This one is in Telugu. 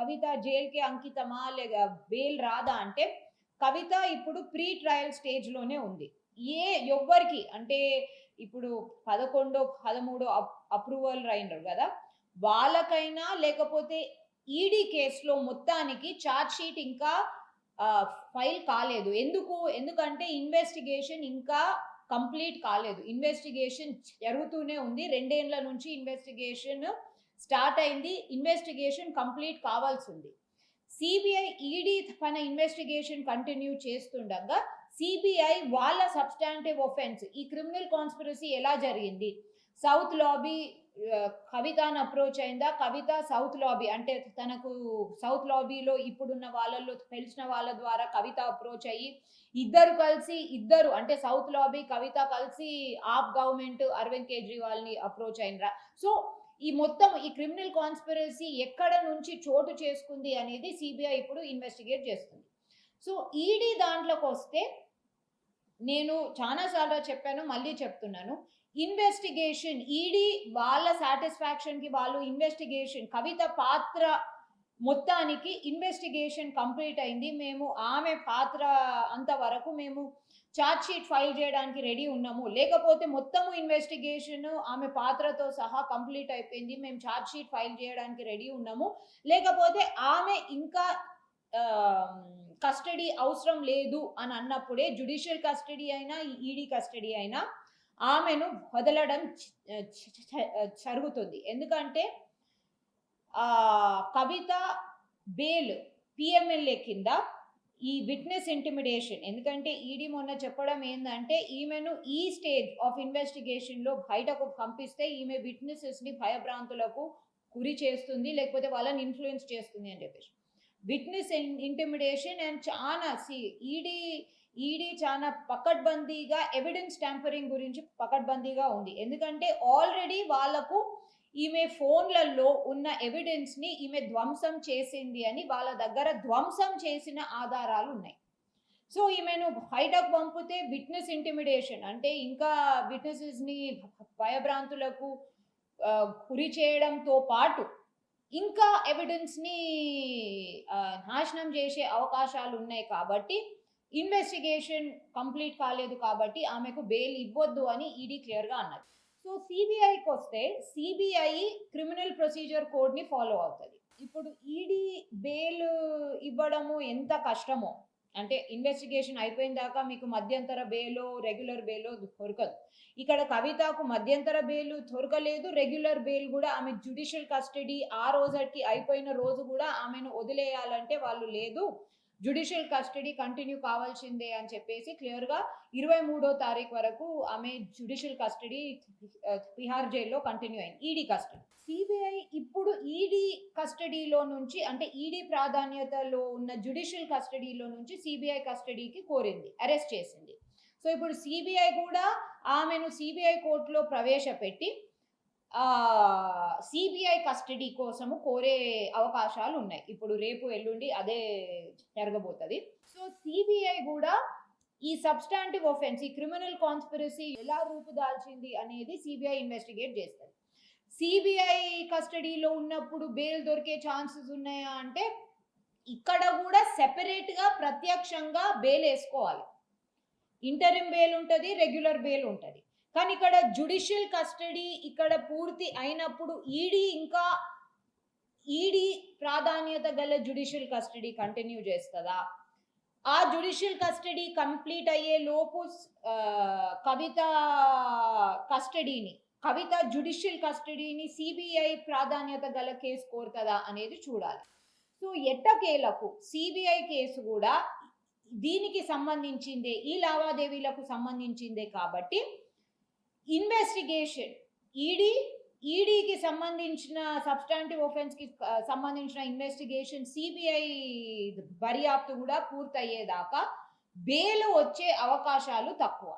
కవిత జైల్కే అంకితమా లేక బెయిల్ రాదా అంటే కవిత ఇప్పుడు ప్రీ ట్రయల్ స్టేజ్లోనే ఉంది. ఏ ఎవ్వరికి అంటే ఇప్పుడు పదకొండో పదమూడో అప్రూవల్ అయినారు కదా వాళ్ళకైనా లేకపోతే ఈడీ కేసులో మొత్తానికి ఛార్జ్ షీట్ ఇంకా ఫైల్ కాలేదు. ఎందుకు? ఎందుకంటే ఇన్వెస్టిగేషన్ ఇంకా కంప్లీట్ కాలేదు. ఇన్వెస్టిగేషన్ జరుగుతూనే ఉంది. రెండేళ్ళ నుంచి ఇన్వెస్టిగేషన్ స్టార్ట్ అయింది ఇన్వెస్టిగేషన్ కంప్లీట్ కావాల్సి ఉంది సిబిఐ ఈడీ తన ఇన్వెస్టిగేషన్ కంటిన్యూ చేస్తుండగా సిబిఐ వాళ్ళ సబ్స్టాంటివ్ ఒఫెన్స్ ఈ క్రిమినల్ కాన్స్పిరసీ ఎలా జరిగింది? సౌత్ లాబీ కవితను అప్రోచ్ అయిందా? కవిత సౌత్ లాబీ అంటే తనకు సౌత్ లాబీలో ఇప్పుడున్న వాళ్ళల్లో తెలిసిన వాళ్ళ ద్వారా కవిత అప్రోచ్ అయ్యి ఇద్దరు కలిసి ఇద్దరు అంటే సౌత్ లాబీ కవిత కలిసి ఆప్ గవర్నమెంట్ అరవింద్ కేజ్రీవాల్ని అప్రోచ్ అయినరా? సో ఈ మొత్తం ఈ క్రిమినల్ కాన్స్పిరసీ ఎక్కడ నుంచి చోటు చేసుకుంది అనేది సిబిఐ ఇప్పుడు ఇన్వెస్టిగేట్ చేస్తుంది. సో ఈడీ దాంట్లోకి వస్తే నేను చాలాసార్లు చెప్పాను మళ్ళీ చెప్తున్నాను. ఇన్వెస్టిగేషన్ ఈడీ వాళ్ళ సాటిస్ఫాక్షన్కి వాళ్ళు ఇన్వెస్టిగేషన్ కవిత పాత్ర మొత్తానికి ఇన్వెస్టిగేషన్ కంప్లీట్ అయింది మేము ఆమె పాత్ర అంతవరకు మేము ఛార్జ్ షీట్ ఫైల్ చేయడానికి రెడీ ఉన్నాము లేకపోతే మొత్తము ఇన్వెస్టిగేషన్ ఆమె పాత్రతో సహా కంప్లీట్ అయిపోయింది మేము ఛార్జ్ షీట్ ఫైల్ చేయడానికి రెడీ ఉన్నాము లేకపోతే ఆమె ఇంకా కస్టడీ అవసరం లేదు అని అన్నప్పుడే జుడిషియల్ కస్టడీ అయినా ఈడీ కస్టడీ అయినా ఆమెను వదలడం జరుగుతుంది ఎందుకంటే కవిత బేల్ పిఎంఎల్ఏ కింద ఈ విట్నెస్ ఇంటిమిడేషన్. ఎందుకంటే ఈడీ మొన్న చెప్పడం ఏంటంటే ఈమెను ఈ స్టేజ్ ఆఫ్ ఇన్వెస్టిగేషన్లో బయటకు పంపిస్తే ఈమె విట్నెసెస్ని భయభ్రాంతులకు గురి చేస్తుంది లేకపోతే వాళ్ళని ఇన్ఫ్లుయెన్స్ చేస్తుంది అని చెప్పేసి. విట్నెస్ ఇంటిమిడేషన్ అండ్ చాలా సి ఈడీ ఈడీ చాలా పకడ్బందీగా ఎవిడెన్స్ ట్యాంపరింగ్ గురించి పకడ్బందీగా ఉంది. ఎందుకంటే ఆల్రెడీ వాళ్ళకు ఈమె ఫోన్లలో ఉన్న ఎవిడెన్స్ని ఈమె ధ్వంసం చేసింది అని వాళ్ళ దగ్గర ధ్వంసం చేసిన ఆధారాలు ఉన్నాయి సో ఈమెను హైటక్ పంపితే విట్నెస్ ఇంటిమిడేషన్ అంటే ఇంకా విట్నెసెస్ని భయభ్రాంతులకు గురి చేయడంతో పాటు ఇంకా ఎవిడెన్స్ని నాశనం చేసే అవకాశాలు ఉన్నాయి కాబట్టి ఇన్వెస్టిగేషన్ కంప్లీట్ కాలేదు కాబట్టి ఆమెకు బెయిల్ ఇవ్వద్దు అని ఈడీ క్లియర్గా అన్నది. సో సిబిఐకి వస్తే సిబిఐ క్రిమినల్ ప్రొసీజర్ కోడ్ని ఫాలో అవుతుంది. ఇప్పుడు ఈడీ బెయిల్ ఇవ్వడము ఎంత కష్టమో అంటే ఇన్వెస్టిగేషన్ అయిపోయిన దాకా మీకు మధ్యంతర బెయిల్ రెగ్యులర్ బెయిల్ దొరకదు. ఇక్కడ కవితకు మధ్యంతర బెయిల్ దొరకలేదు రెగ్యులర్ బెయిల్ కూడా ఆమె జ్యుడిషియల్ కస్టడీ ఆ రోజుకి అయిపోయిన రోజు కూడా ఆమెను వదిలేయాలంటే వాళ్ళు లేదు. జ్యుడిషియల్ కస్టడీ కంటిన్యూ కావాల్సిందే అని చెప్పేసి క్లియర్గా ఇరవై మూడో తారీఖు వరకు ఆమె జ్యుడిషియల్ కస్టడీ తిహార్ జైల్లో కంటిన్యూ అయింది. ఈడీ కస్టడీ సిబిఐ ఇప్పుడు ఈడీ కస్టడీలో నుంచి అంటే ఈడీ ప్రాధాన్యతలో ఉన్న జ్యుడిషియల్ కస్టడీలో నుంచి సిబిఐ కస్టడీకి కోరింది అరెస్ట్ చేసింది. సో ఇప్పుడు సిబిఐ కూడా ఆమెను సిబిఐ కోర్టులో ప్రవేశపెట్టి సిబిఐ కస్టడీ కోసము కోరే అవకాశాలు ఉన్నాయి ఇప్పుడు రేపు ఎల్లుండి అదే జరగబోతుంది. సో సిబిఐ కూడా ఈ సబ్స్టాంటివ్ ఒఫెన్స్ ఈ క్రిమినల్ కాన్స్పిరసీ ఎలా రూపుదాల్చింది అనేది సిబిఐ ఇన్వెస్టిగేట్ చేస్తుంది. సిబిఐ కస్టడీలో ఉన్నప్పుడు బెయిల్ దొరికే ఛాన్సెస్ ఉన్నాయా అంటే ఇక్కడ కూడా సెపరేట్గా ప్రత్యక్షంగా బెయిల్ వేసుకోవాలి. ఇంటరిమ్ బెయిల్ ఉంటుంది రెగ్యులర్ బెయిల్ ఉంటుంది. కానీ ఇక్కడ జుడిషియల్ కస్టడీ ఇక్కడ పూర్తి అయినప్పుడు ఈడీ ఇంకా ఈడీ ప్రాధాన్యత గల జుడిషియల్ కస్టడీ కంటిన్యూ చేస్తుందా? ఆ జుడిషియల్ కస్టడీ కంప్లీట్ అయ్యే లోపు కవిత కస్టడీని కవిత జుడిషియల్ కస్టడీని సిబిఐ ప్రాధాన్యత గల కేసు కోరుతుందా అనేది చూడాలి. సో ఎట్టకేలకు సిబిఐ కేసు కూడా దీనికి సంబంధించిందే ఈ లావాదేవీలకు సంబంధించిందే కాబట్టి ఇన్వెస్టిగేషన్ ఈడీ ఈడీకి సంబంధించిన సబ్స్టాంటివ్ ఒఫెన్స్కి సంబంధించిన ఇన్వెస్టిగేషన్ సిబిఐ దర్యాప్తు కూడా పూర్తయ్యేదాకా బెయిల్ వచ్చే అవకాశాలు తక్కువ.